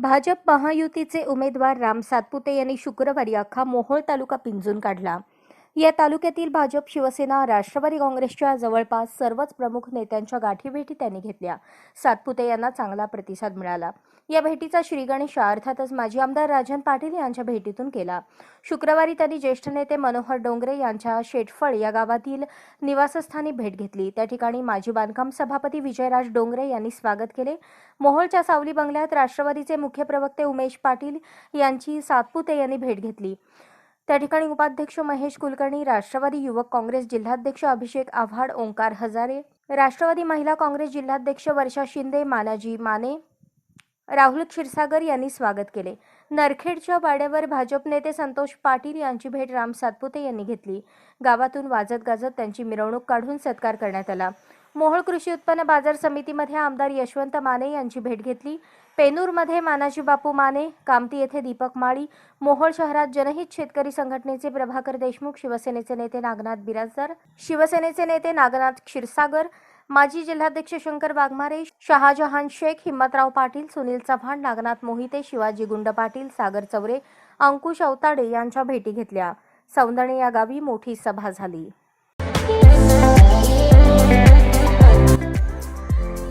भाजप महायुतीचे उमेदवार राम सातपुते यांनी शुक्रवारी अख्खा मोहोळ तालुका पिंजून काढला. या तालुक्यातील भाजप शिवसेना राष्ट्रवादी काँग्रेसच्या जवळपास सर्वच प्रमुख नेत्यांच्या गाठीभेटी त्यांनी घेतल्या. सातपुते यांना चांगला प्रतिसाद मिळाला. या भेटीचा श्रीगणेश अर्थातच माजी आमदार राजन पाटील यांच्या भेटीतून केला. शुक्रवारी त्यांनी ज्येष्ठ नेते मनोहर डोंगरे यांच्या शेटफळ या गावातील निवासस्थानी भेट घेतली. त्या ठिकाणी माजी बांधकाम सभापती विजयराज डोंगरे यांनी स्वागत केले. मोहोळच्या सावली बंगल्यात राष्ट्रवादीचे मुख्य प्रवक्ते उमेश पाटील यांची सातपुते यांनी भेट घेतली. त्या ठिकाणी उपाध्यक्ष महेश कुलकर्णी राष्ट्रवादी युवक काँग्रेस जिल्हाध्यक्ष अभिषेक आव्हाड ओंकार हजारे राष्ट्रवादी महिला काँग्रेस जिल्हाध्यक्ष वर्षा शिंदे मानाजी माने राहुल क्षीरसागर यांनी स्वागत केले. नरखेडच्या वाड्यावर भाजप नेते संतोष पाटील यांची भेट राम सातपुते यांनी घेतली. गावातून वाजत गाजत त्यांची मिरवणूक काढून सत्कार करण्यात आला. मोहोळ कृषी उत्पन्न बाजार समितीमध्ये आमदार यशवंत माने यांची भेट घेतली. पेनूरमध्ये मानाजी बापू माने कामती येथे दीपक माळी मोहोळ शहरात जनहित शेतकरी संघटनेचे प्रभाकर देशमुख शिवसेनेचे नेते नागनाथ बिराजदार शिवसेनेचे नेते नागनाथ क्षीरसागर माजी जिल्हाध्यक्ष शंकर वाघमारे शहाजहान शेख हिम्मतराव पाटील सुनील चव्हाण नागनाथ मोहिते शिवाजी गुंड पाटील सागर चौरे अंकुश अवताडे यांच्या भेटी घेतल्या. सौंदणे या गावी मोठी सभा झाली.